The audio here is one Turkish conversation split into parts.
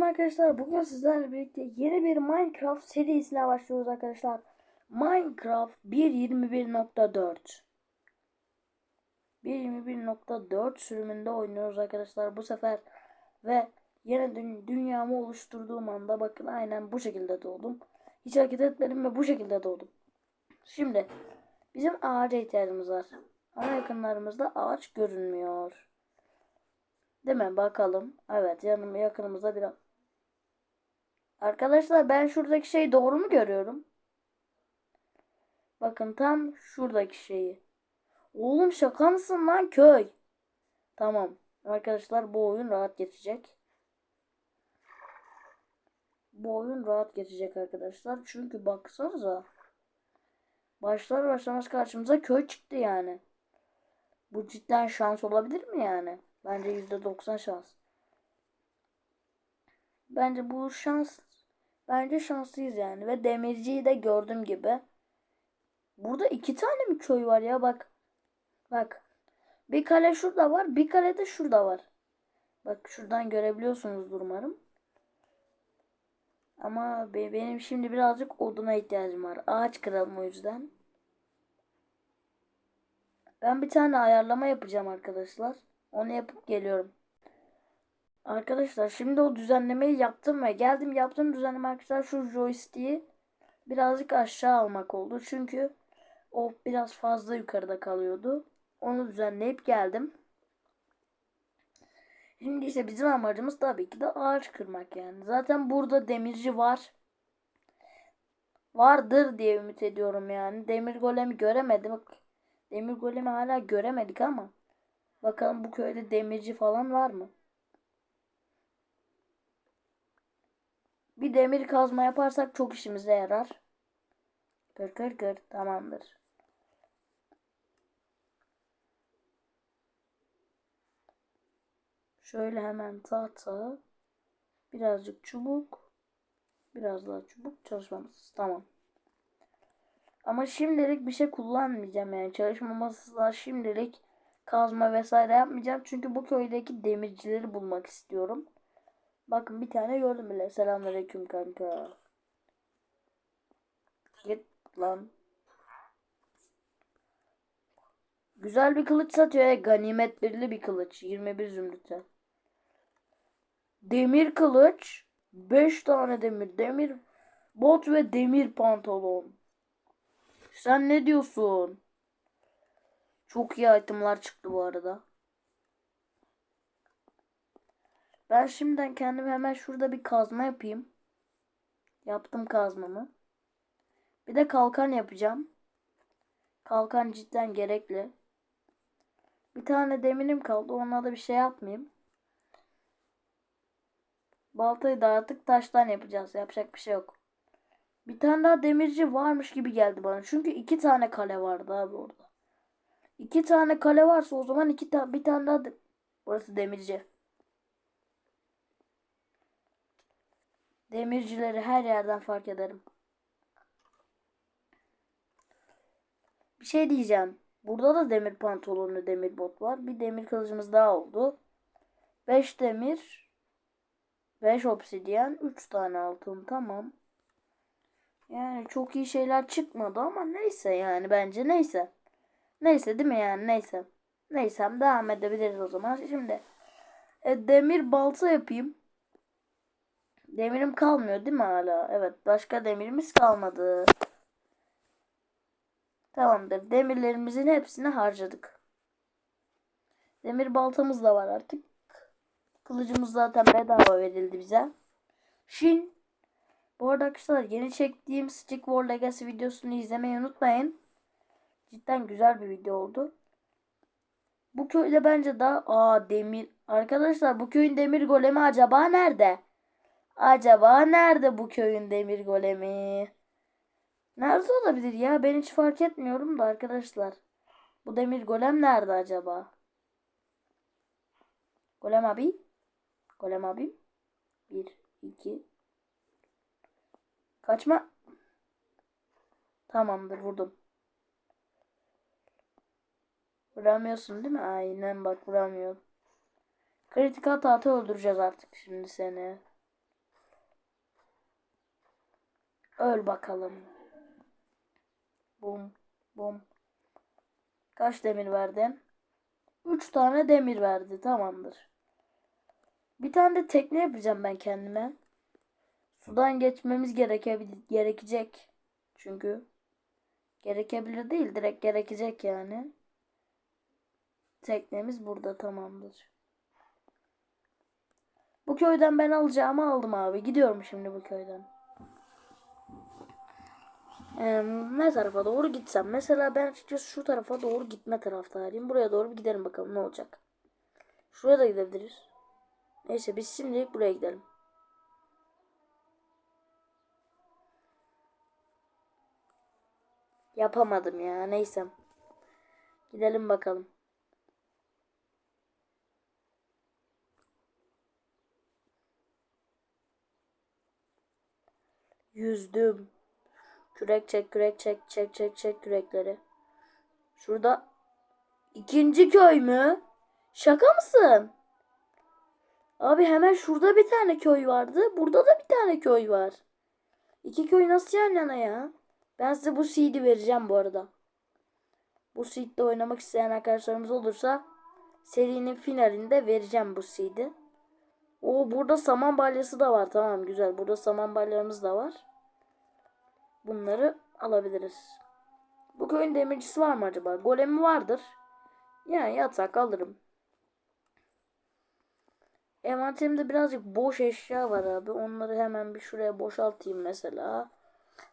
Selamünaleyküm arkadaşlar. Bugün sizlerle birlikte yeni bir Minecraft serisine başlıyoruz arkadaşlar. Minecraft 1.21.4 1.21.4 sürümünde oynuyoruz arkadaşlar bu sefer ve yeni dü- dünyamı oluşturduğum anda bakın aynen bu şekilde doğdum. Hiç hareket etmedim ve bu şekilde doğdum. Şimdi bizim ağaca ihtiyacımız var. Ama yakınlarımızda ağaç görünmüyor. Değil mi? Bakalım. Evet yanım yakınımızda bir Arkadaşlar ben şuradaki şeyi doğru mu görüyorum? Bakın tam şuradaki şeyi. Oğlum şaka mısın lan köy? Tamam. Arkadaşlar bu oyun rahat geçecek. Bu oyun rahat geçecek arkadaşlar. Çünkü baksanıza. Başlar başlamaz karşımıza köy çıktı yani. Bu cidden şans olabilir mi yani? Bence %90 şans. Bence bu şans bence şanslıyız yani ve demirciyi de gördüğüm gibi. Burada iki tane mi köy var ya bak. Bak. Bir kale şurada var, bir kale de şurada var. Bak şuradan görebiliyorsunuzdur umarım. Ama be- benim şimdi birazcık oduna ihtiyacım var. Ağaç kıralım o yüzden. Ben bir tane ayarlama yapacağım arkadaşlar. Onu yapıp geliyorum. Arkadaşlar şimdi o düzenlemeyi yaptım ve geldim yaptığım düzenleme arkadaşlar şu joystick'i birazcık aşağı almak oldu. Çünkü o biraz fazla yukarıda kalıyordu. Onu düzenleyip geldim. Şimdi ise bizim amacımız tabii ki de ağaç kırmak yani. Zaten burada demirci var. Vardır diye ümit ediyorum yani. Demir golemi göremedim. Demir golemi hala göremedik ama. Bakalım bu köyde demirci falan var mı? Bir demir kazma yaparsak çok işimize yarar. Kır kır kır tamamdır. Şöyle hemen tahta. Birazcık çubuk. Biraz daha çubuk çalışmamız. Tamam. Ama şimdilik bir şey kullanmayacağım yani. Çalışma masasına şimdilik kazma vesaire yapmayacağım. Çünkü bu köydeki demircileri bulmak istiyorum. Bakın bir tane gördüm bile. Selamünaleyküm kanka. Git lan. Güzel bir kılıç satıyor ya. Ganimet birli bir kılıç. 21 zümrüte. Demir kılıç. 5 tane demir. Demir bot ve demir pantolon. Sen ne diyorsun? Çok iyi itemlar çıktı bu arada. Ben şimdiden kendim hemen şurada bir kazma yapayım. Yaptım kazmamı. Bir de kalkan yapacağım. Kalkan cidden gerekli. Bir tane demirim kaldı. Ona da bir şey yapmayayım. Baltayı da artık taştan yapacağız. Yapacak bir şey yok. Bir tane daha demirci varmış gibi geldi bana. Çünkü iki tane kale vardı abi orada. İki tane kale varsa o zaman iki ta bir tane daha de burası demirci. Demircileri her yerden fark ederim. Bir şey diyeceğim. Burada da demir pantolonlu demir bot var. Bir demir kılıcımız daha oldu. 5 demir. 5 obsidyen. 3 tane altın. Tamam. Yani çok iyi şeyler çıkmadı ama neyse yani bence neyse. Neyse değil mi yani neyse. Neysem devam edebiliriz o zaman. Şimdi e, demir balta yapayım. Demirim kalmıyor değil mi hala? Evet başka demirimiz kalmadı. Tamamdır. Demirlerimizin hepsini harcadık. Demir baltamız da var artık. Kılıcımız zaten bedava verildi bize. Shin. Bu arada arkadaşlar yeni çektiğim Stick War Legacy videosunu izlemeyi unutmayın. Cidden güzel bir video oldu. Bu köyde bence daha... Aa demir. Arkadaşlar bu köyün demir golemi acaba nerede? Acaba nerede bu köyün demir golemi? Nerede olabilir ya? Ben hiç fark etmiyorum da arkadaşlar. Bu demir golem nerede acaba? Golem abi. Golem abi. Bir, iki. Kaçma. Tamamdır vurdum. Vuramıyorsun değil mi? Aynen bak vuramıyor. Kritik hata öldüreceğiz artık şimdi seni. Öl bakalım. Bum bum. Kaç demir verdin? 3 tane demir verdi. Tamamdır. Bir tane de tekne yapacağım ben kendime. Sudan geçmemiz gerekebilir, gerekecek. Çünkü gerekebilir değil, direkt gerekecek yani. Teknemiz burada tamamdır. Bu köyden ben alacağımı aldım abi. Gidiyorum şimdi bu köyden. Ne tarafa doğru gitsem? Mesela ben açıkçası şu tarafa doğru gitme taraftarıyım. Buraya doğru bir gidelim bakalım ne olacak. Şuraya da gidebiliriz. Neyse biz şimdilik buraya gidelim. Yapamadım ya. Neyse. Gidelim bakalım. Yüzdüm. Kürek çek, kürek çek, çek, çek, çek kürekleri. Şurada ikinci köy mü? Şaka mısın? Abi hemen şurada bir tane köy vardı. Burada da bir tane köy var. İki köy nasıl yan yana ya? Ben size bu seed'i vereceğim bu arada. Bu seed'de oynamak isteyen arkadaşlarımız olursa serinin finalinde vereceğim bu seed'i. O burada saman balyası da var. Tamam güzel. Burada saman balyalarımız da var. Bunları alabiliriz. Bu köyün demircisi var mı acaba? Golemi vardır. Yani yatak alırım. Envanterimde birazcık boş eşya var abi. Onları hemen bir şuraya boşaltayım mesela.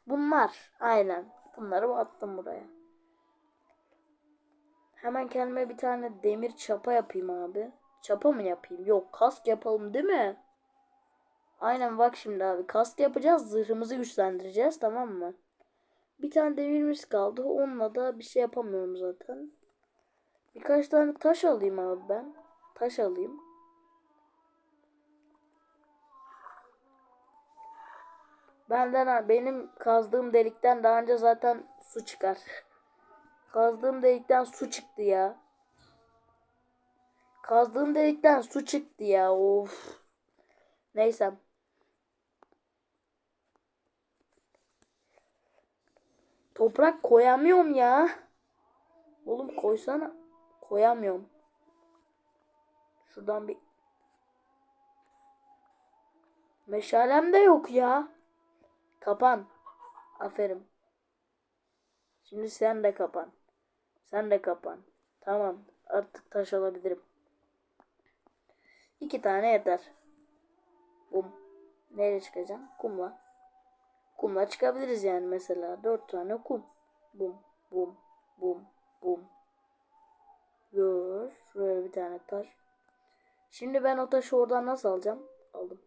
Bunlar. Aynen. Bunları attım buraya. Hemen kendime bir tane demir çapa yapayım abi. Çapa mı yapayım? Yok kask yapalım değil mi? Aynen bak şimdi abi. Kask yapacağız. Zırhımızı güçlendireceğiz. Tamam mı? Bir tane demirimiz kaldı. Onunla da bir şey yapamıyorum zaten. Birkaç tane taş alayım abi ben. Taş alayım. Benden benim kazdığım delikten daha önce zaten su çıkar. Kazdığım delikten su çıktı ya. Kazdığım delikten su çıktı ya. Of. Neyse. Toprak koyamıyorum ya. Oğlum koysana. Koyamıyorum. Şuradan bir Meşalem de yok ya. Kapan. Aferin. Şimdi sen de kapan. Sen de kapan. Tamam. Artık taş alabilirim. İki tane yeter. Bum. Neyle çıkacağım? Kumla. Kumla çıkabiliriz yani mesela. Dört tane kum. Bum. Bum. Bum. Bum. Gör. Şuraya bir tane taş. Şimdi ben o taşı oradan nasıl alacağım? Aldım.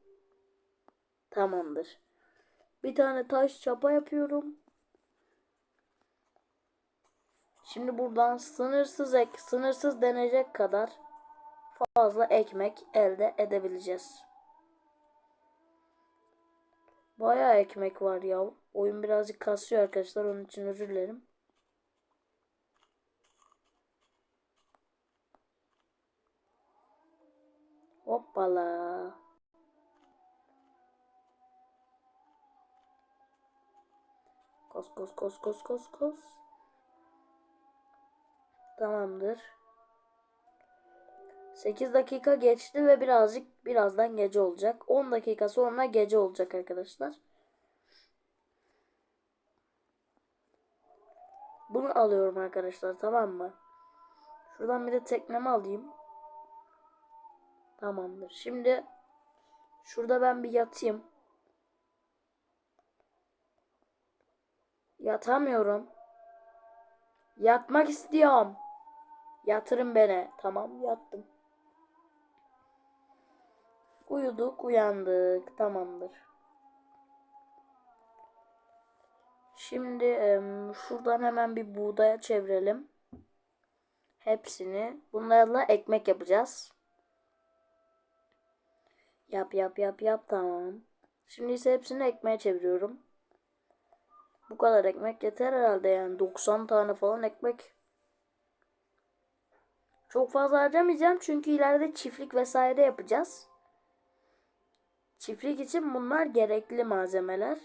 Tamamdır. Bir tane taş çapa yapıyorum. Şimdi buradan sınırsız ek, sınırsız denecek kadar fazla ekmek elde edebileceğiz. Bayağı ekmek var ya. Oyun birazcık kasıyor arkadaşlar. Onun için özür dilerim. Hoppala. Kos kos kos kos kos kos. Tamamdır. 8 dakika geçti ve birazcık birazdan gece olacak. 10 dakika sonra gece olacak arkadaşlar. Bunu alıyorum arkadaşlar tamam mı? Şuradan bir de teknemi alayım. Tamamdır. Şimdi şurada ben bir yatayım. Yatamıyorum. Yatmak istiyorum. Yatırın beni. Tamam yattım. Uyuduk uyandık. Tamamdır. Şimdi şuradan hemen bir buğdaya çevirelim. Hepsini. Bunlarla ekmek yapacağız. Yap yap yap yap tamam. Şimdi ise hepsini ekmeğe çeviriyorum. Bu kadar ekmek yeter herhalde yani 90 tane falan ekmek. Çok fazla harcamayacağım çünkü ileride çiftlik vesaire yapacağız. Çiftlik için bunlar gerekli malzemeler.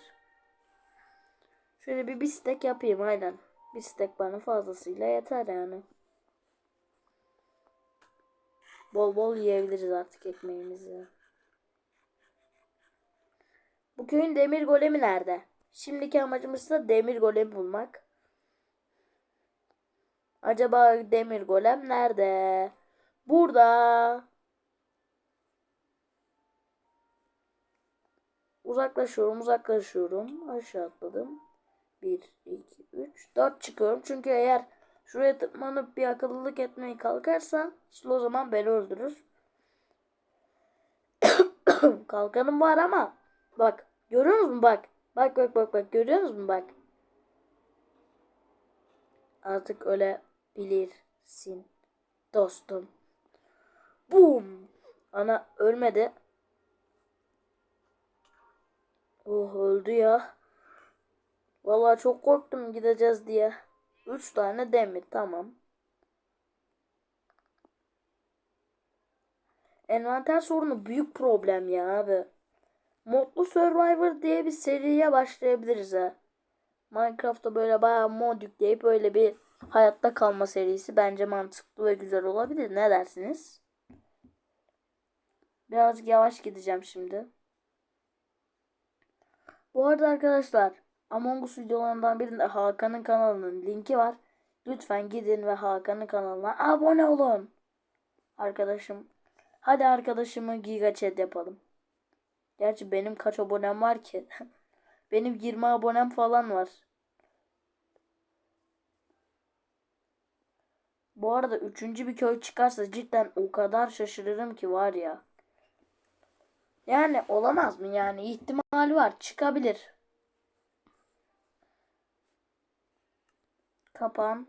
Şöyle bir bistek yapayım aynen. Bistek bana fazlasıyla yeter yani. Bol bol yiyebiliriz artık ekmeğimizi. Bu köyün demir golemi nerede? Şimdiki amacımız da demir golemi bulmak. Acaba demir golem nerede? Burada. Uzaklaşıyorum, uzaklaşıyorum. Aşağı atladım. 1, 2, 3, 4 çıkıyorum. Çünkü eğer şuraya tırmanıp bir akıllılık etmeye kalkarsa o zaman beni öldürür. Kalkanım var ama bak görüyor musun bak. Bak bak bak bak görüyor musun bak. Artık ölebilirsin dostum. Boom. Ana ölmedi. Oh öldü ya. Vallahi çok korktum gideceğiz diye. Üç tane demir tamam. Envanter sorunu büyük problem ya abi. Modlu Survivor diye bir seriye başlayabiliriz ha. Minecraft'ta böyle bayağı mod yükleyip öyle bir hayatta kalma serisi bence mantıklı ve güzel olabilir. Ne dersiniz? Birazcık yavaş gideceğim şimdi. Bu arada arkadaşlar Among Us videolarından birinde Hakan'ın kanalının linki var. Lütfen gidin ve Hakan'ın kanalına abone olun. Arkadaşım. Hadi arkadaşımı Giga Chat yapalım. Gerçi benim kaç abonem var ki? benim 20 abonem falan var. Bu arada üçüncü bir köy çıkarsa cidden o kadar şaşırırım ki var ya. Yani olamaz mı yani ihtimali var çıkabilir. Kapan.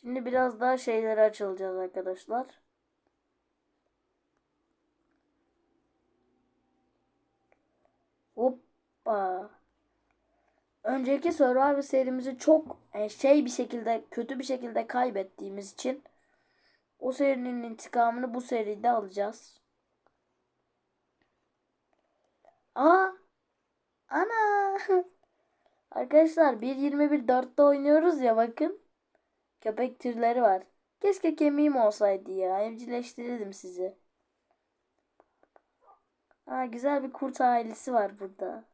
Şimdi biraz daha şeyleri açılacağız arkadaşlar. Hoppa. Önceki Survivor serimizi çok e, şey bir şekilde kötü bir şekilde kaybettiğimiz için o serinin intikamını bu seride alacağız. Aa! Ana! Arkadaşlar 1.21.4'te oynuyoruz ya bakın. Köpek türleri var. Keşke kemiğim olsaydı ya. Evcilleştirirdim sizi. Aa, güzel bir kurt ailesi var burada.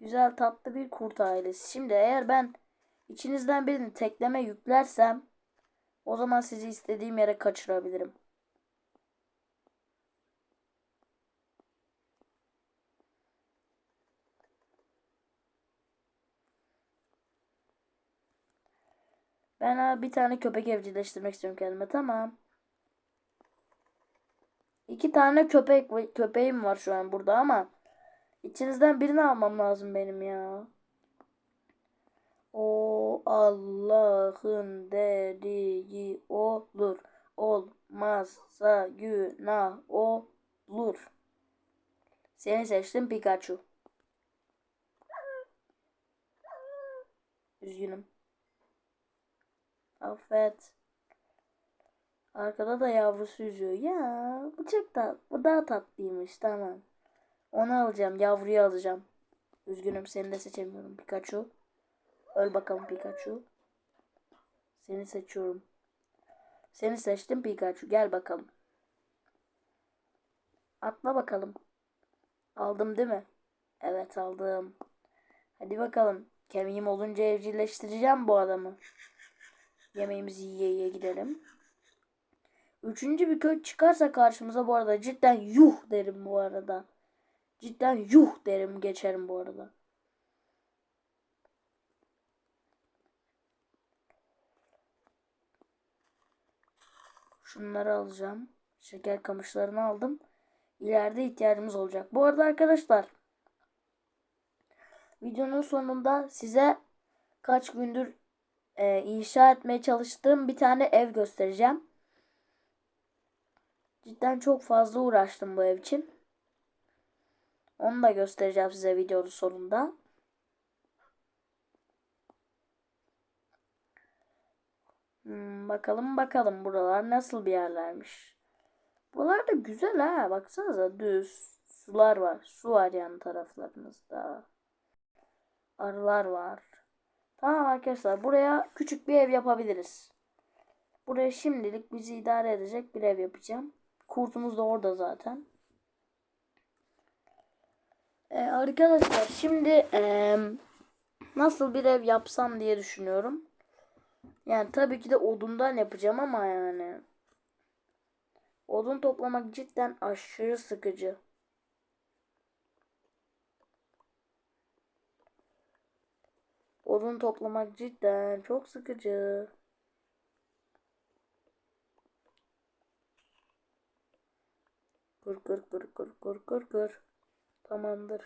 Güzel tatlı bir kurt ailesi. Şimdi eğer ben içinizden birini tekleme yüklersem o zaman sizi istediğim yere kaçırabilirim. Ben bir tane köpek evcilleştirmek istiyorum kendime. Tamam. İki tane köpek köpeğim var şu an burada ama içinizden birini almam lazım benim ya. O Allah'ın dediği olur. Olmazsa günah olur. Seni seçtim Pikachu. Üzgünüm. Affet. Arkada da yavrusu yüzüyor. Ya bu çok da bu daha tatlıymış tamam. Onu alacağım. Yavruyu alacağım. Üzgünüm seni de seçemiyorum Pikachu. Öl bakalım Pikachu. Seni seçiyorum. Seni seçtim Pikachu. Gel bakalım. Atla bakalım. Aldım değil mi? Evet aldım. Hadi bakalım. Kemiğim olunca evcilleştireceğim bu adamı. Yemeğimizi yiye yiye gidelim. Üçüncü bir köy çıkarsa karşımıza bu arada cidden yuh derim bu arada. Cidden yuh derim geçerim bu arada. Şunları alacağım. Şeker kamışlarını aldım. İleride ihtiyacımız olacak. Bu arada arkadaşlar videonun sonunda size kaç gündür e, inşa etmeye çalıştığım bir tane ev göstereceğim. Cidden çok fazla uğraştım bu ev için. Onu da göstereceğim size videonun sonunda. Hmm, bakalım bakalım buralar nasıl bir yerlermiş. Buralar da güzel ha. Baksanıza düz, Sular var. Su var yan taraflarımızda. Arılar var. Tamam arkadaşlar buraya küçük bir ev yapabiliriz. Buraya şimdilik bizi idare edecek bir ev yapacağım. Kurtumuz da orada zaten. Ee, arkadaşlar şimdi eee, nasıl bir ev yapsam diye düşünüyorum. Yani tabii ki de odundan yapacağım ama yani odun toplamak cidden aşırı sıkıcı. Odun toplamak cidden çok sıkıcı. Kır kır kır kır kır kır kır. Tamamdır.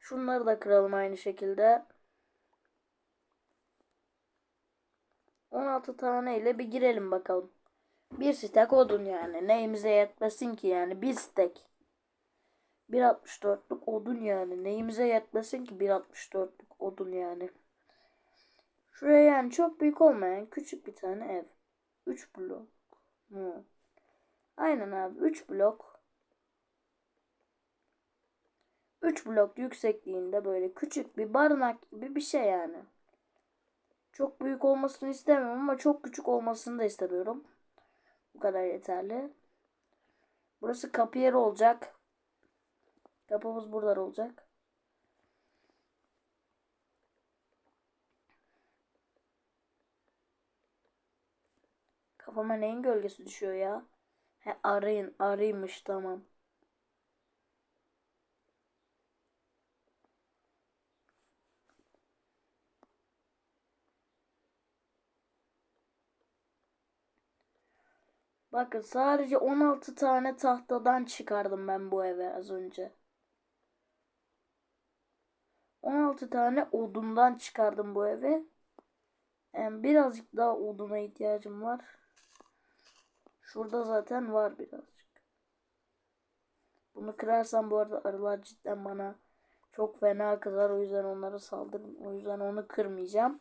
Şunları da kıralım aynı şekilde. 16 tane ile bir girelim bakalım. Bir stek odun yani. Neyimize yetmesin ki yani. Bir stek. 1.64'lük odun yani. Neyimize yetmesin ki 1.64'lük odun yani. Şuraya yani çok büyük olmayan küçük bir tane ev. 3 blok. Hı. Aynen abi 3 blok. 3 blok yüksekliğinde böyle küçük bir barınak gibi bir şey yani. Çok büyük olmasını istemiyorum ama çok küçük olmasını da istemiyorum. Bu kadar yeterli. Burası kapı yeri olacak. Kapımız burada olacak. Kafama neyin gölgesi düşüyor ya? He arayın arıymış tamam. Bakın sadece 16 tane tahtadan çıkardım ben bu eve az önce. 16 tane odundan çıkardım bu eve. Yani birazcık daha oduna ihtiyacım var. Şurada zaten var birazcık. Bunu kırarsam bu arada arılar cidden bana çok fena kızar. O yüzden onlara saldırırım. O yüzden onu kırmayacağım.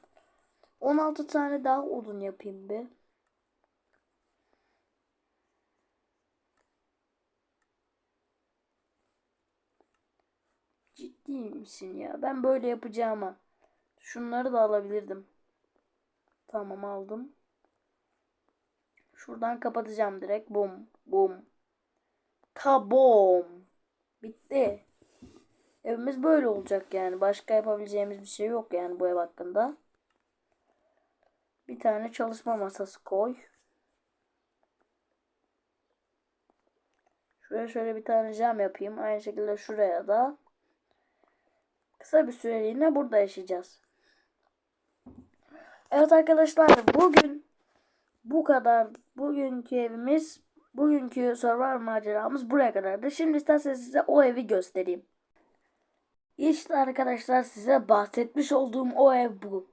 16 tane daha odun yapayım bir. Ciddi misin ya? Ben böyle yapacağıma şunları da alabilirdim. Tamam aldım. Şuradan kapatacağım direkt. Bum bum. Kabom. Bitti. Evimiz böyle olacak yani. Başka yapabileceğimiz bir şey yok yani bu ev hakkında. Bir tane çalışma masası koy. Şuraya şöyle bir tane cam yapayım. Aynı şekilde şuraya da. Kısa bir süreliğine burada yaşayacağız. Evet arkadaşlar bugün bu kadar. Bugünkü evimiz, bugünkü survival maceramız buraya kadardı. Şimdi isterseniz size o evi göstereyim. İşte arkadaşlar size bahsetmiş olduğum o ev bu.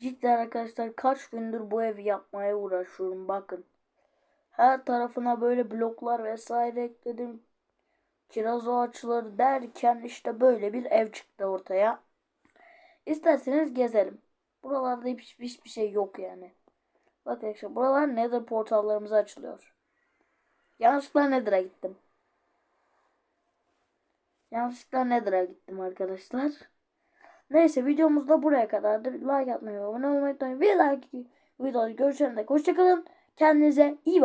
Cidden arkadaşlar kaç gündür bu evi yapmaya uğraşıyorum bakın. Her tarafına böyle bloklar vesaire ekledim. Kiraz ağaçları derken işte böyle bir ev çıktı ortaya. İsterseniz gezelim. Buralarda hiç, hiçbir şey yok yani. Bak arkadaşlar buralar nether portallarımız açılıyor. Yanlışlıkla nether'a gittim. Yanlışlıkla nether'a gittim arkadaşlar. Neyse videomuz da buraya kadardı. Like atmayı abone olmayı unutmayın. Bir like videoda görüşene dek hoşçakalın. Kendinize iyi bakın.